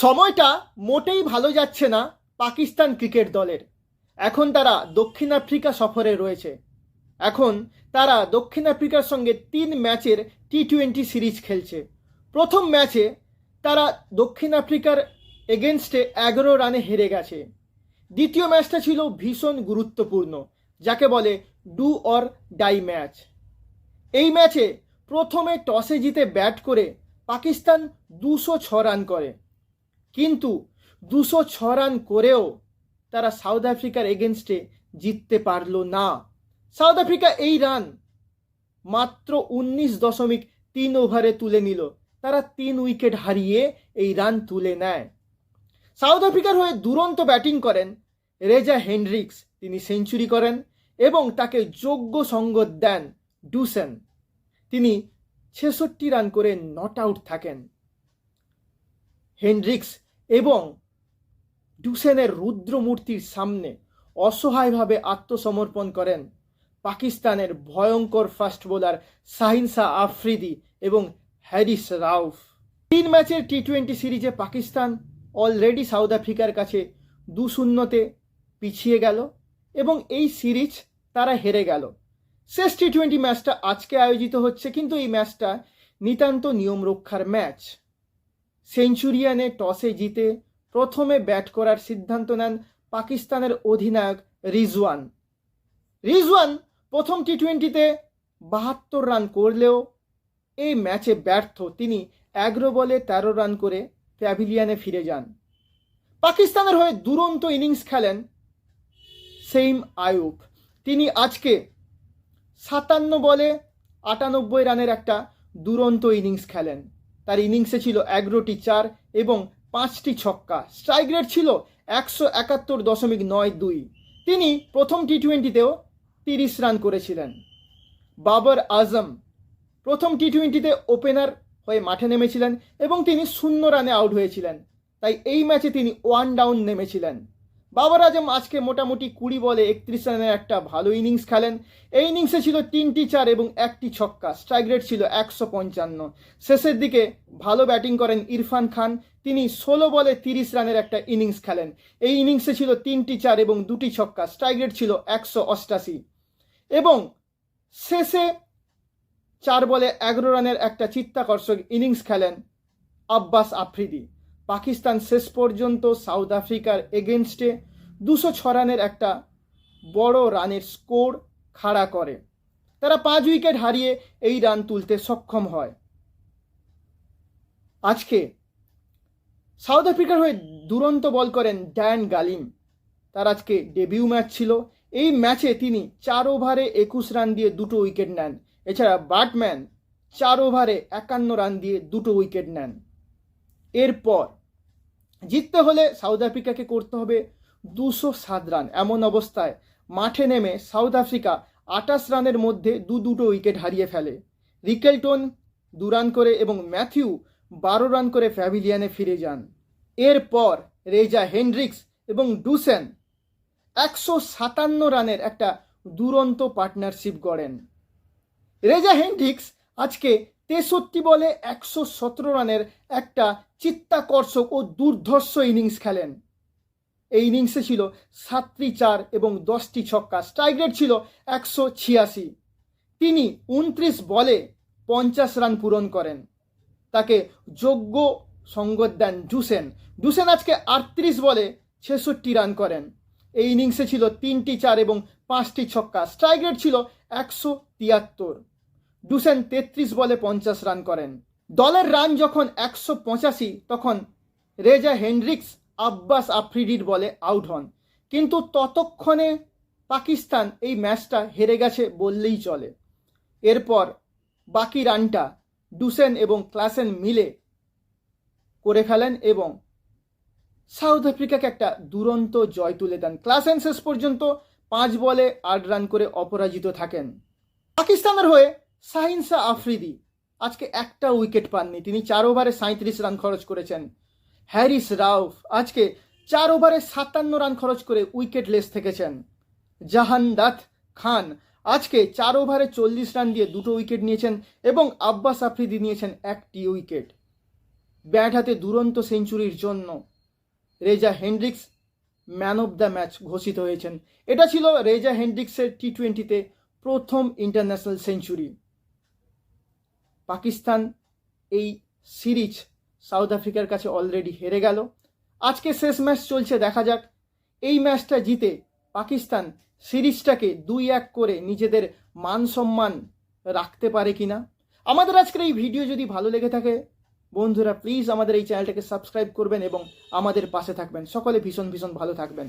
সময়টা মোটেই ভালো যাচ্ছে না পাকিস্তান ক্রিকেট দলের। এখন তারা দক্ষিণ আফ্রিকা সফরে রয়েছে। এখন তারা দক্ষিণ আফ্রিকার সঙ্গে তিন ম্যাচের টি টোয়েন্টি সিরিজ খেলছে। প্রথম ম্যাচে তারা দক্ষিণ আফ্রিকার এগেনস্টে এগারো রানে হেরে গেছে। দ্বিতীয় ম্যাচটা ছিল ভীষণ গুরুত্বপূর্ণ, যাকে বলে ডু অর ডাই ম্যাচ। এই ম্যাচে প্রথমে টসে জিতে ব্যাট করে পাকিস্তান দুশো ছ রান করে। কিন্তু দুশো ছ রান করেও তারা সাউথ আফ্রিকার এগেনস্টে জিততে পারল না। সাউথ আফ্রিকা এই রান মাত্র উনিশ দশমিক তিন ওভারে তুলে নিল। তারা তিন উইকেট হারিয়ে এই রান তুলে নেয়। সাউথ আফ্রিকার হয়ে দুরন্ত ব্যাটিং করেন রেজা হেনরিক্স। তিনি সেঞ্চুরি করেন এবং তাকে যোগ্য সঙ্গত দেন ডুসেন। তিনি ছেষট্টি রান করে নট আউট থাকেন। হেনরিক্স এবং ডুসেনের রুদ্রমূর্তির সামনে অসহায়ভাবে আত্মসমর্পণ করেন পাকিস্তানের ভয়ঙ্কর ফাস্ট বোলার শাহিনসা আফ্রিদি এবং হ্যারিস রাউফ। তিন ম্যাচের টি টোয়েন্টি সিরিজে পাকিস্তান অলরেডি সাউথ আফ্রিকার কাছে দু শূন্যতে পিছিয়ে গেল এবং এই সিরিজ তারা হেরে গেল। শেষ টি টোয়েন্টি ম্যাচটা আজকে আয়োজিত হচ্ছে, কিন্তু এই ম্যাচটা নিতান্ত নিয়ম রক্ষার ম্যাচ। সেঞ্চুরিয়ানে টসে জিতে প্রথমে ব্যাট করার সিদ্ধান্ত নেন পাকিস্তানের অধিনায়ক রিজওয়ান। রিজওয়ান প্রথম টি টোয়েন্টিতে বাহাত্তর রান করলেও এই ম্যাচে ব্যর্থ। তিনি এগারো বলে তেরো রান করে প্যাভিলিয়ানে ফিরে যান। পাকিস্তানের হয়ে দুরন্ত ইনিংস খেলেন সেইম আয়ুব তিনি আজকে সাতান্ন বলে আটানব্বই রানের একটা দুরন্ত ইনিংস খেলেন। তার ইনিংসে ছিল এগারোটি চার এবং পাঁচটি ছক্কা। স্ট্রাইক রেট ছিল একশো একাত্তর দশমিক নয় দুই। তিনি প্রথম টি টোয়েন্টিতেও তিরিশ রান করেছিলেন। বাবর আজম প্রথম টি টোয়েন্টিতে ওপেনার হয়ে মাঠে নেমেছিলেন এবং তিনি শূন্য রানে আউট হয়েছিলেন। তাই এই ম্যাচে তিনি ওয়ান ডাউন নেমেছিলেন। বাবর আজম আজকে মোটামুটি কুড়ি বলে একত্রিশ রানের একটা ভালো ইনিংস খেলেন। এই ইনিংসে ছিল তিনটি চার এবং একটি ছক্কা। স্ট্রাইক রেট ছিল একশো পঞ্চান্ন। শেষের দিকে ভালো ব্যাটিং করেন ইরফান খান। তিনি ষোলো বলে তিরিশ রানের একটা ইনিংস খেলেন। এই ইনিংসে ছিল তিনটি চার এবং দুটি ছক্কা। স্ট্রাইক রেট ছিল একশো অষ্টাশি। এবং শেষে চার বলে এগারো রানের একটা চিত্তাকর্ষক ইনিংস খেলেন আব্বাস আফ্রিদি। পাকিস্তান শেষ পর্যন্ত সাউথ আফ্রিকার এগেনস্টে দুশো ছ রানের একটা বড় রানের স্কোর খাড়া করে। তারা পাঁচ উইকেট হারিয়ে এই রান তুলতে সক্ষম হয়। আজকে সাউথ আফ্রিকার হয়ে দুরন্ত বল করেন ড্যান গালিম। তার আজকে ডেবিউ ম্যাচ ছিল। এই ম্যাচে তিনি চার ওভারে একুশ রান দিয়ে দুটো উইকেট নেন। এছাড়া বাটম্যান চার ওভারে একান্ন রান দিয়ে দুটো উইকেট নেন। এরপর জিততে হলে সাউথ আফ্রিকাকে করতে হবে দুশো সাত রান। এমন অবস্থায় মাঠে নেমে সাউথ আফ্রিকা আটাশ রানের মধ্যে দু দুটো উইকেট হারিয়ে ফেলে। রিকেলটন দু রান করে এবং ম্যাথিউ বারো রান করে প্যাভিলিয়ানে ফিরে যান। এরপর রেজা হেনরিক্স এবং ডুসেন একশো সাতান্ন রানের একটা দুরন্ত পার্টনারশিপ গড়েন। রেজা হেনরিক্স আজকে তেষট্টি বলে একশো সতেরো রানের একটা চিত্তাকর্ষক ও দুর্ধর্ষ ইনিংস খেলেন। এই ইনিংসে ছিল সাতটি চার এবং দশটি ছক্কা। স্ট্রাইক রেট ছিল একশো ছিয়াশি। তিনি উনত্রিশ বলে পঞ্চাশ রান পূরণ করেন। তাকে যোগ্য সঙ্গত দেন ডুসেন। ডুসেন আজকে আটত্রিশ বলে ছেষট্টি রান করেন। এই ইনিংসে ছিল তিনটি চার এবং পাঁচটি ছক্কা। স্ট্রাইক রেট ছিল একশো তিয়াত্তর। ডুসেন তেত্রিশ বলে পঞ্চাশ রান করেন। দলের রান যখন একশো পঁচাশি, তখন রেজা হেনরিক্স আব্বাস আফ্রিডির বলে আউট হন। কিন্তু ততক্ষণে পাকিস্তান এই ম্যাচটা হেরে গেছে বললেই চলে। এরপর বাকি রানটা ডুসেন এবং ক্লাসেন মিলে করে ফেলেন এবং সাউথ আফ্রিকাকে একটা দুরন্ত জয় তুলে দেন। ক্লাসেন শেষ পর্যন্ত পাঁচ বলে আট রান করে অপরাজিত থাকেন। পাকিস্তানের হয়ে শাহিনসা আফ্রিদি, আজকে একটা উইকেট পাননি। তিনি চার ওভারে সাঁত্রিশ রান খরচ করেছেন। হ্যারিস রাউফ আজকে চার ওভারে সাতান্ন রান খরচ করে উইকেট লেস থেকেছেন। জাহানদাত খান আজকে চার ওভারে চল্লিশ রান দিয়ে দুটো উইকেট নিয়েছেন এবং আব্বাস আফ্রিদি নিয়েছেন একটি উইকেট। ব্যাট হাতে দুরন্ত সেঞ্চুরির জন্য Reeza Hendricks man of the match ঘোষিত হয়েছেন। এটা ছিল রেজা হেন্ড্রিক্সের টি টোয়েন্টিতে প্রথম ইন্টারন্যাশনাল সেঞ্চুরি। পাকিস্তান এই সিরিজ সাউথ আফ্রিকার কাছে অলরেডি হেরে গেল। আজকে শেষ ম্যাচ চলছে, দেখা যাক। এই ম্যাচটা জিতে পাকিস্তান সিরিজটাকে দুই এক করে নিজেদের মান সম্মান রাখতে পারে কি না আমাদের আজকের এই ভিডিও যদি ভালো লেগে থাকে, বন্ধুরা প্লিজ আমাদের এই চ্যানেলটাকে সাবস্ক্রাইব করবেন এবং আমাদের পাশে থাকবেন। সকলে ভীষণ ভীষণ ভালো থাকবেন।